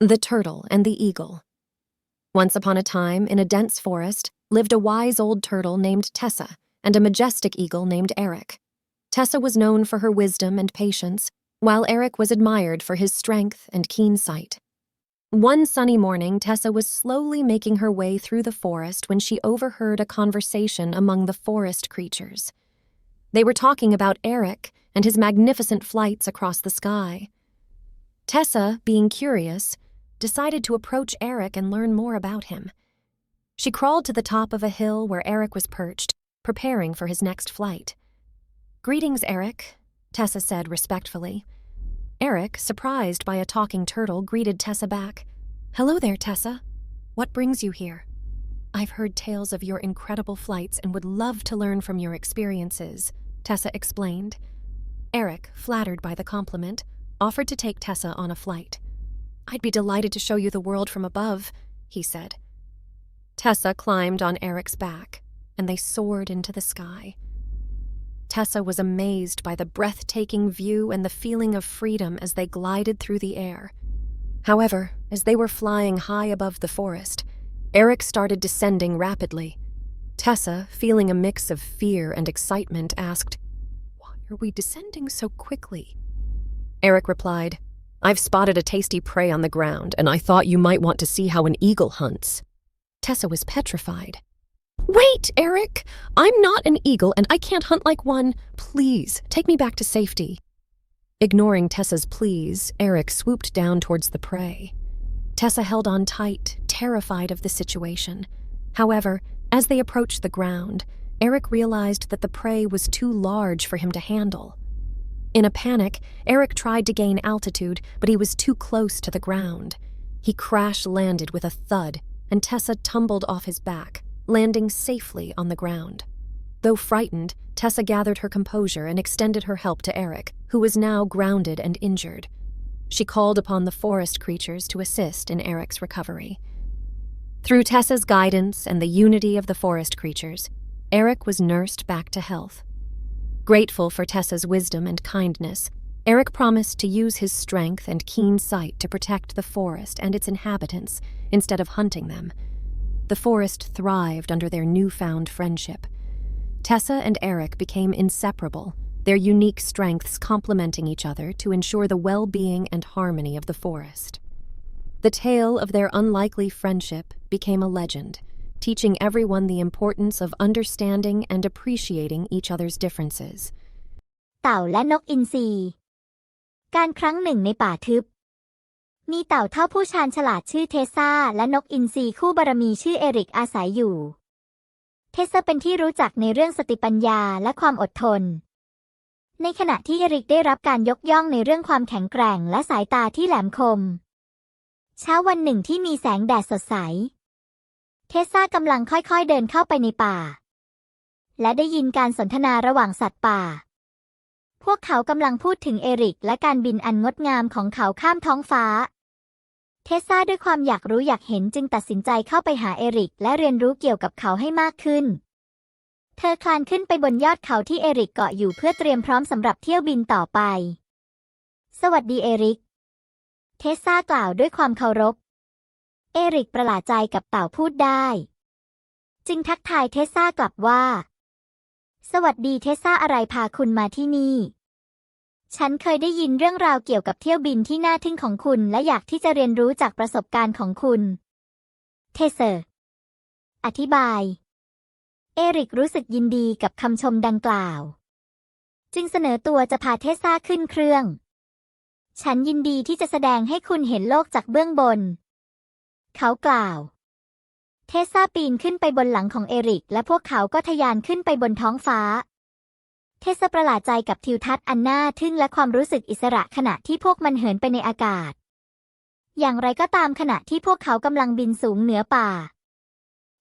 The Turtle and the Eagle. Once upon a time, in a dense forest, lived a wise old turtle named Tessa and a majestic eagle named Eric. Tessa was known for her wisdom and patience, while Eric was admired for his strength and keen sight. One sunny morning, Tessa was slowly making her way through the forest when she overheard a conversation among the forest creatures. They were talking about Eric and his magnificent flights across the sky. Tessa, being curious, decided to approach Eric and learn more about him. She crawled to the top of a hill where Eric was perched, preparing for his next flight. Greetings, Eric, Tessa said respectfully. Eric, surprised by a talking turtle, greeted Tessa back. Hello there, Tessa. What brings you here? I've heard tales of your incredible flights and would love to learn from your experiences, Tessa explained. Eric, flattered by the compliment, offered to take Tessa on a flight. I'd be delighted to show you the world from above, he said. Tessa climbed on Eric's back, and they soared into the sky. Tessa was amazed by the breathtaking view and the feeling of freedom as they glided through the air. However, as they were flying high above the forest, Eric started descending rapidly. Tessa, feeling a mix of fear and excitement, asked, Why are we descending so quickly? Eric replied, I've spotted a tasty prey on the ground, and I thought you might want to see how an eagle hunts. Tessa was petrified. Wait, Eric! I'm not an eagle and I can't hunt like one. Please, take me back to safety. Ignoring Tessa's pleas, Eric swooped down towards the prey. Tessa held on tight, terrified of the situation. However, as they approached the ground, Eric realized that the prey was too large for him to handle. In a panic, Eric tried to gain altitude, but he was too close to the ground. He crash landed with a thud, and Tessa tumbled off his back, landing safely on the ground. Though frightened, Tessa gathered her composure and extended her help to Eric, who was now grounded and injured. She called upon the forest creatures to assist in Eric's recovery. Through Tessa's guidance and the unity of the forest creatures, Eric was nursed back to health. Grateful for Tessa's wisdom and kindness, Eric promised to use his strength and keen sight to protect the forest and its inhabitants instead of hunting them. The forest thrived under their newfound friendship. Tessa and Eric became inseparable, their unique strengths complementing each other to ensure the well being and harmony of the forest. The tale of their unlikely friendship became a legend teaching everyone the importance of understanding and appreciating each other's differences. เต่าและนกอินทรี การครั้งหนึ่งในป่าทึบ มีเต่าเท่าผู้ชาญฉลาดชื่อเทซ่าและนกอินทรีคู่บารมีชื่อเอริกอาศัยอยู่ เทซ่าเป็นที่รู้จักในเรื่องสติปัญญาและความอดทน ในขณะที่เอริกได้รับการยกย่องในเรื่องความแข็งแกร่งและสายตาที่แหลมคม เช้าวันหนึ่งที่มีแสงแดดสดใส เทสซากำลังค่อยๆเดินเข้าไปในป่า และได้ยินการสนทนาระหว่างสัตว์ป่า พวกเขากำลังพูดถึงเอริกและการบินอันงดงามของเขาข้ามท้องฟ้า เทสซาด้วยความอยากรู้อยากเห็นจึงตัดสินใจเข้าไปหาเอริกและเรียนรู้เกี่ยวกับเขาให้มากขึ้น เธอคลานขึ้นไปบนยอดเขาที่เอริกเกาะอยู่เพื่อเตรียมพร้อมสำหรับเที่ยวบินต่อไป สวัสดีเอริก เทสซากล่าวด้วยความเคารพ เอริกประหลาดใจกับเต่าพูดได้ จึงทักทายเทสซากลับว่า สวัสดีเทสซาอะไรพาคุณมาที่นี่ ฉันเคยได้ยินเรื่องราวเกี่ยวกับเที่ยวบินที่น่าทึ่งของคุณ และอยากที่จะเรียนรู้จากประสบการณ์ของคุณ เทเซอร์ อธิบาย เอริกรู้สึกยินดีกับคำชมดังกล่าว จึงเสนอตัวจะพาเทสซาขึ้นเครื่อง ฉันยินดีที่จะแสดงให้คุณเห็นโลกจากเบื้องบน เขากล่าว เทสซาปีนขึ้นไปบนหลังของเอริก และพวกเขาก็ทะยานขึ้นไปบนท้องฟ้า เทสซาประหลาดใจกับทิวทัศน์อันน่าทึ่งและความรู้สึกอิสระขณะที่พวกมันเหินไปในอากาศ อย่างไรก็ตามขณะที่พวกเขากำลังบินสูงเหนือป่า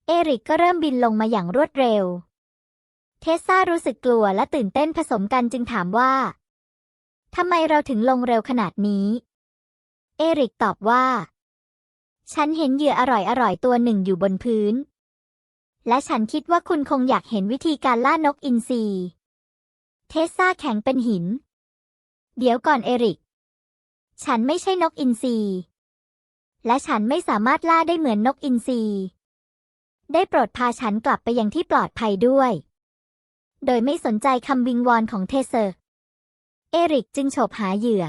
เอริกก็เริ่มบินลงมาอย่างรวดเร็ว เทสซารู้สึกกลัวและตื่นเต้นผสมกันจึงถามว่าทำไมเราถึงลงเร็วขนาดนี้ เอริกตอบว่า ฉันเห็นเหยื่ออร่อยๆตัวหนึ่งอยู่บนพื้น และฉันคิดว่าคุณคงอยากเห็นวิธีการล่านกอินทรีเทสซาแข็งเป็นหิน เดี๋ยวก่อนเอริก ฉันไม่ใช่นกอินทรีและฉันไม่สามารถล่าได้เหมือนนกอินทรีได้โปรดพาฉันกลับไปยังที่ปลอดภัยด้วย โดยไม่สนใจคำวิงวอนของเทเซอร์ เอริกจึงโฉบหาเหยื่อ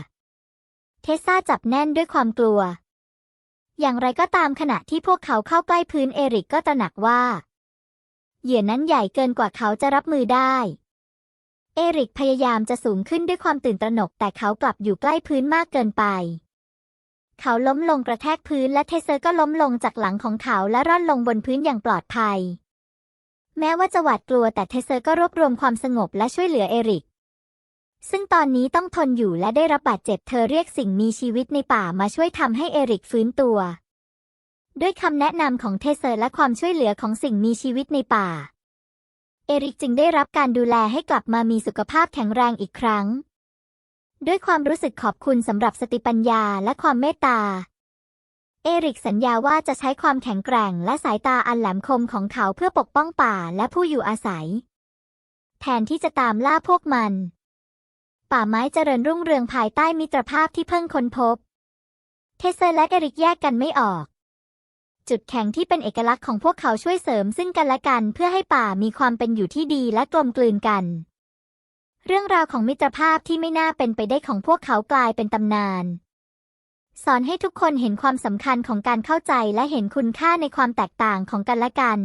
เทสซาจับแน่นด้วยความกลัว อย่างไรก็ตามขณะที่พวกเขาเข้าใกล้พื้นเอริกก็ตระหนักว่า เหยื่อนั้นใหญ่เกินกว่าเขาจะรับมือได้ เอริกพยายามจะสูงขึ้นด้วยความตื่นตระหนก แต่เขากลับอยู่ใกล้พื้นมากเกินไป เขาล้มลงกระแทกพื้นและเทเซอร์ก็ล้มลงจากหลังของเขาและร่อนลงบนพื้นอย่างปลอดภัย แม้ว่าจะหวาดกลัวแต่เทเซอร์ก็รวบรวมความสงบและช่วยเหลือเอริก ซึ่งตอนนี้ต้องทนอยู่และได้รับบาดเจ็บเธอเรียกสิ่งมีชีวิตในป่ามาช่วยทำให้เอริกฟื้นตัว ด้วยคำแนะนำของเทเซอร์และความช่วยเหลือของสิ่งมีชีวิตในป่า เอริกจึงได้รับการดูแลให้กลับมามีสุขภาพแข็งแรงอีกครั้ง ด้วยความรู้สึกขอบคุณสำหรับสติปัญญาและความเมตตา เอริกสัญญาว่าจะใช้ความแข็งแกร่งและสายตาอันแหลมคมของเขาเพื่อปกป้องป่าและผู้อยู่อาศัย แทนที่จะตามล่าพวกมัน ป่าไม้เจริญรุ่งเรืองภายใต้มิตรภาพที่เพิ่งค้นพบ เทเซอร์และเอริกแยกกันไม่ออก จุดแข็งที่เป็นเอกลักษณ์ของพวกเขาช่วยเสริมซึ่งกันและกันเพื่อให้ป่ามีความเป็นอยู่ที่ดีและกลมกลืนกัน เรื่องราวของมิตรภาพที่ไม่น่าเป็นไปได้ของพวกเขากลายเป็นตำนาน สอนให้ทุกคนเห็นความสำคัญของการเข้าใจและเห็นคุณค่าในความแตกต่างของกันและกัน